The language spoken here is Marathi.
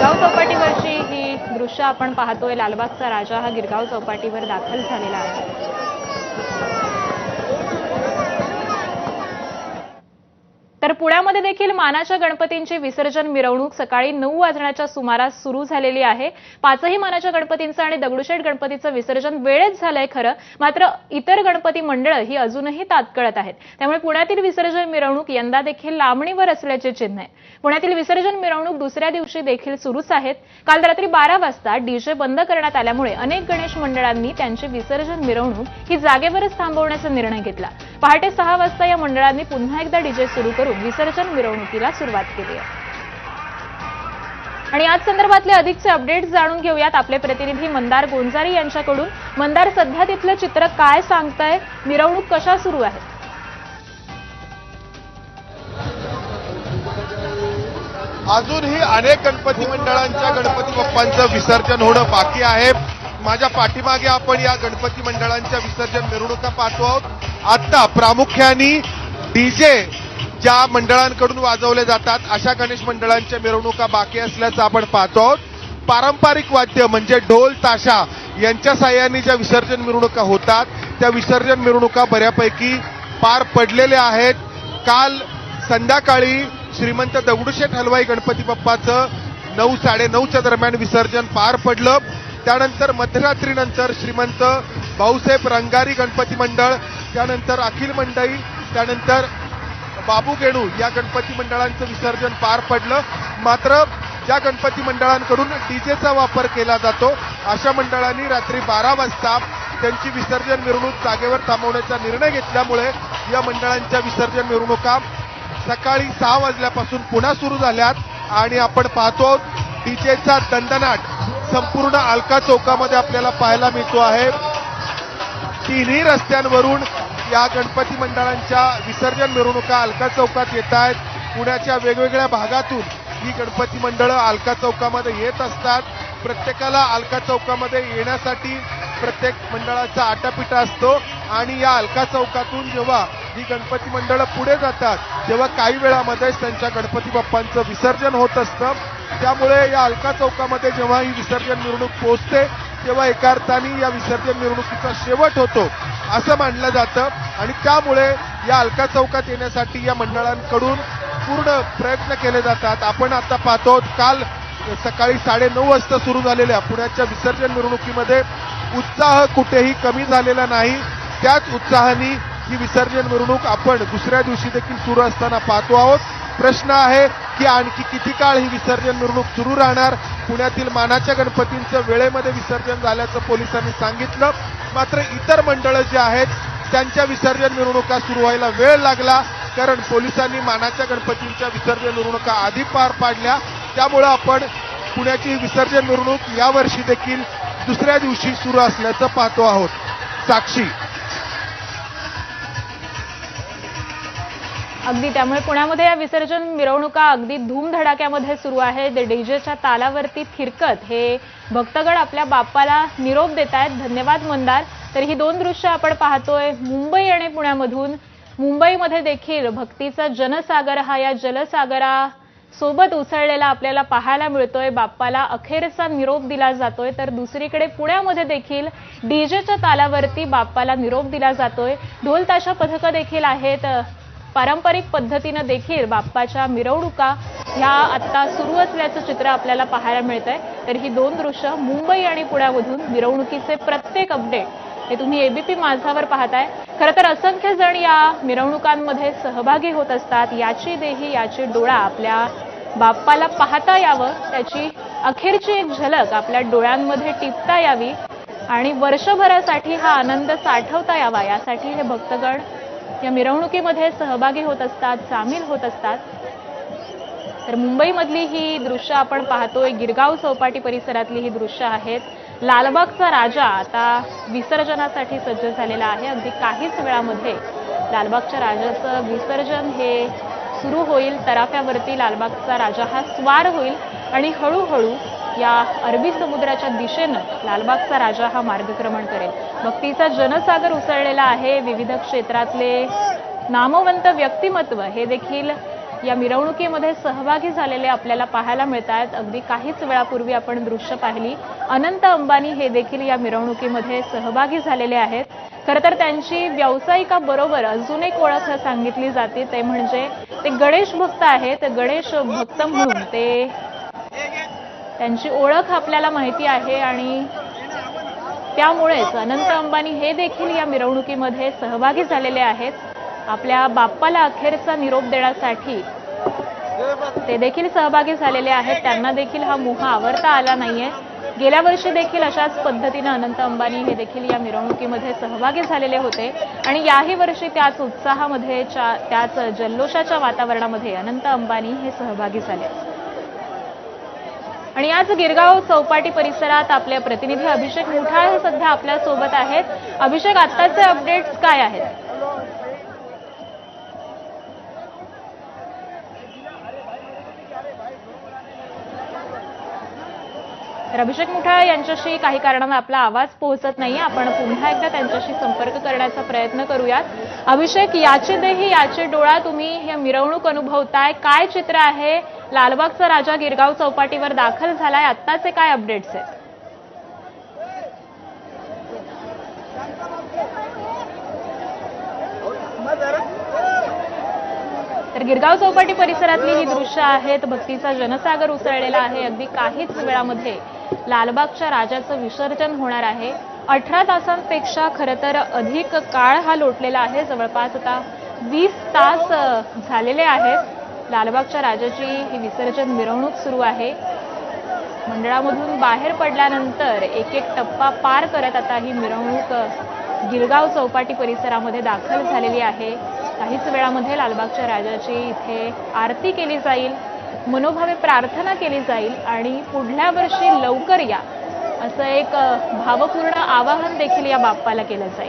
गिरगाव चौपाटीवरची ही दृश्य आपण पाहतोय. लालबागचा राजा हा गिरगाव चौपाटीवर दाखल झालेला आहे. तर पुण्यामध्ये देखील मानाच्या गणपतींची विसर्जन मिरवणूक सकाळी नऊ वाजण्याच्या सुमारास सुरू झालेली आहे. पाचही मानाच्या गणपतींचं आणि दगडूशेठ गणपतीचं विसर्जन वेळेत झालंय खरं. मात्र इतर गणपती मंडळं ही अजूनही तात्कळत आहेत. त्यामुळे पुण्यातील विसर्जन मिरवणूक यंदा देखील लांबणीवर असल्याचे चिन्ह आहे. पुण्यातील विसर्जन मिरवणूक दुसऱ्या दिवशी देखील सुरूच आहेत. काल रात्री बारा वाजता डीजे बंद करण्यात आल्यामुळे अनेक गणेश मंडळांनी त्यांची विसर्जन मिरवणूक ही जागेवरच थांबवण्याचा निर्णय घेतला. पहाटे सहा वाजता या मंडळांनी पुन्हा एकदा डीजे सुरू करून विसर्जन मिरवणुकीला सुरुवात केली आहे. आणि याच संदर्भातले अधिकचे अपडेट्स जाणून घेऊयात. आपले प्रतिनिधी मंदार गोंजारी यांच्याकडून. मंदार सध्या तिथलं चित्र काय सांगताय? मिरवणूक कशा सुरू आहे अजूनही अनेक गणपती मंडळांच्या गणपती बाप्पांचं विसर्जन होणं बाकी आहे. माझ्या पाठीमागे आपण या गणपती मंडळांच्या विसर्जन मिरवणुका पाहतो आहोत. आता प्रामुख्याने डीजे ज्या मंडळांकडून वाजवले जातात अशा गणेश मंडळांच्या मिरवणुका बाकी असल्याचं आपण पाहतो आहोत. पारंपरिक वाद्य म्हणजे ढोल ताशा यांच्या साह्याने ज्या विसर्जन मिरवणुका होतात त्या विसर्जन मिरवणुका बऱ्यापैकी पार पडलेल्या आहेत. काल संध्याकाळी श्रीमंत दगडूशेठ हलवाई गणपती बाप्पाचं नऊ साडेनऊच्या दरम्यान विसर्जन पार पडलं. त्यानंतर मध्यरात्रीनंतर श्रीमंत भाऊसाहेब रंगारी गणपती मंडळ त्यानंतर अखिल मंडई त्यानंतर बाबू गेणू या गणपती मंडळांचं विसर्जन पार पडलं. मात्र ज्या गणपती मंडळांकडून डीजेचा वापर केला जातो अशा मंडळांनी रात्री बारा वाजता त्यांची विसर्जन मिरवणूक जागेवर थांबवण्याचा निर्णय घेतल्यामुळे या मंडळांच्या विसर्जन मिरवणुका सकाळी सहा वाजल्यापासून पुन्हा सुरू झाल्यात आणि आपण पाहतो डीजेचा दंडनाट संपूर्ण अलका चौकामध्ये आपल्याला पाहायला मिळतो आहे. तिन्ही रस्त्यांवरून या गणपती मंडळांच्या विसर्जन मिरवणुका अलका चौकात येत आहेत. पुण्याच्या वेगवेगळ्या भागातून ही गणपती मंडळं अलका चौकामध्ये येत असतात. प्रत्येकाला अलका चौकामध्ये येण्यासाठी प्रत्येक मंडळाचा आटापिटा असतो आणि या अलका चौकातून जेव्हा ही गणपती मंडळं पुढे जातात तेव्हा काही वेळामध्येच त्यांच्या गणपती बाप्पांचं विसर्जन होत असतं. त्यामुळे या अलका चौकामध्ये जेव्हा ही विसर्जन मिरवणूक पोहोचते तेव्हा एका अर्थाने या विसर्जन मिरवणुकीचा शेवट होतो. असं मानलं जातं. आणि त्यामुळे या अलका चौकात येण्यासाठी या मंडळांकडून पूर्ण प्रयत्न केले जातात. आपण आता पाहतो काल सकाळी साडेनऊ वाजता सुरू झालेल्या पुण्याच्या विसर्जन मिरवणुकीमध्ये उत्साह कुठेही कमी झालेला नाही. त्याच उत्साहाने ही विसर्जन मिरवणूक आपण दुसऱ्या दिवशी देखील सुरू असताना पाहतो आहोत. प्रश्न आहे की आणखी किती काळ ही विसर्जन मिरवणूक सुरू राहणार? पुण्यातील मानाच्या गणपतींचं वेळेमध्ये विसर्जन झाल्याचं पोलिसांनी सांगितलं. मात्र इतर मंडळं जी आहेत त्यांच्या विसर्जन मिरवणुका सुरू व्हायला वेळ लागला. कारण पोलिसांनी मानाच्या गणपतींच्या विसर्जन मिरवणुका आधी पार पाडल्या. त्यामुळं आपण पुण्याची विसर्जन मिरवणूक यावर्षी देखील दुसऱ्या दिवशी सुरू असल्याचं पाहतो आहोत. साक्षी अगदी त्यामुळे पुण्यामध्ये या विसर्जन मिरवणुका अगदी धूमधडाक्यामध्ये सुरू आहेत डीजेच्या तालावरती थिरकत हे भक्तगण आपल्या बाप्पाला निरोप देत आहेत धन्यवाद मंदार. तर ही दोन दृश्य आपण पाहतोय. मुंबई आणि पुण्यामधून मुंबईमध्ये देखील भक्तीचा जनसागर हा या जलसागरा सोबत उसळलेला आपल्याला पाहायला मिळतोय. बाप्पाला अखेरचा निरोप दिला जातोय. तर दुसरीकडे पुण्यामध्ये देखील डीजेच्या तालावरती बाप्पाला निरोप दिला जातोय. ढोल ताशा पथकं देखील आहेत. पारंपरिक पद्धतीनं देखील बाप्पाच्या मिरवणुका ह्या आत्ता सुरू असल्याचं चित्र आपल्याला पाहायला मिळतंय. तर ही दोन दृश्य मुंबई आणि पुण्यामधून मिरवणुकीचे प्रत्येक अपडेट हे तुम्ही एबीपी माझावर पाहताय. खरं तर असंख्य जण या मिरवणुकांमध्ये सहभागी होत असतात. याची देही याची डोळा आपल्या बाप्पाला पाहता यावं. त्याची अखेरची एक झलक आपल्या डोळ्यांमध्ये टिपता यावी आणि वर्षभरासाठी हा आनंद साठवता यावा. यासाठी हे भक्तगण या मिरवणुकीमध्ये सहभागी होत असतात सामील होत असतात. तर मुंबईमधली ही दृश्य आपण पाहतोय गिरगाव चौपाटी परिसरातली ही दृश्य आहेत लालबागचा राजा आता विसर्जनासाठी सज्ज झालेला आहे. अगदी काहीच वेळामध्ये लालबागच्या राजाचं विसर्जन हे सुरू होईल. तराफ्यावरती लालबागचा राजा हा स्वार होईल आणि हळूहळू या अरबी समुद्राच्या दिशेनं लालबागचा राजा हा मार्गक्रमण करेल. भक्तीचा जनसागर उसळलेला आहे. विविध क्षेत्रातले नामवंत व्यक्तिमत्व हे देखील या मिरवणुकीमध्ये सहभागी झालेले आपल्याला पाहायला मिळत आहेत अगदी काहीच वेळापूर्वी आपण दृश्य पाहिली. अनंत अंबानी हे देखील या मिरवणुकीमध्ये सहभागी झालेले आहेत. खरं तर त्यांची व्यावसायिकाबरोबर अजून एक ओळख सांगितली जाते. ते म्हणजे ते गणेश भक्त आहेत. गणेश भक्त म्हणून ते त्यांची ओळख आपल्याला माहिती आहे आणि त्यामुळेच अनंत अंबानी हे देखील या मिरवणुकीमध्ये सहभागी झालेले आहेत. आपल्या बाप्पाला अखेरचा निरोप देण्यासाठी ते देखील सहभागी झालेले आहेत. त्यांना देखील हा मोह आवरता आला नाहीये. गेल्या वर्षी देखील अशाच पद्धतीनं अनंत अंबानी हे देखील या मिरवणुकीमध्ये सहभागी झालेले होते. आणि याही वर्षी त्याच उत्साहामध्ये च्या- त्याच जल्लोषाच्या वातावरणामध्ये अनंत अंबानी हे सहभागी झाले. आणि आज गिरगाव चौपाटी परिसरात आपले प्रतिनिधी अभिषेक मुठाळ हे सध्या आपल्यासोबत आहेत. अभिषेक आत्ताचे अपडेट्स काय आहेत? तर अभिषेक मुठा यांच्याशी काही कारणानं आपला आवाज पोहोचत नाही आपण पुन्हा एकदा त्यांच्याशी संपर्क करण्याचा प्रयत्न करूयात. अभिषेक याचे देही याचे डोळा तुम्ही हे मिरवणूक अनुभवताय. काय चित्र आहे? लालबागचा राजा गिरगाव चौपाटीवर दाखल झालाय. आत्ताचे काय अपडेट्स आहेत? तर गिरगाव चौपाटी परिसरातली ही दृश्य आहेत. भक्तीचा जनसागर उसळलेला आहे. अगदी काहीच वेळामध्ये लालबागच्या राजाचं विसर्जन होणार आहे. अठरा तासांपेक्षा खरं तर अधिक काळ हा लोटलेला आहे. जवळपास आता वीस तास झालेले आहेत. लालबागच्या राजाची ही विसर्जन मिरवणूक सुरू आहे. मंडळामधून बाहेर पडल्यानंतर एक एक टप्पा पार करत आता ही मिरवणूक गिरगाव चौपाटी परिसरामध्ये दाखल झालेली आहे. काहीच वेळामध्ये लालबागच्या राजाची इथे आरती केली जाईल. मनोभावे प्रार्थना केली जाईल आणि पुढल्या वर्षी लवकर या असं एक भावपूर्ण आवाहन देखील या बाप्पाला केलं जाईल.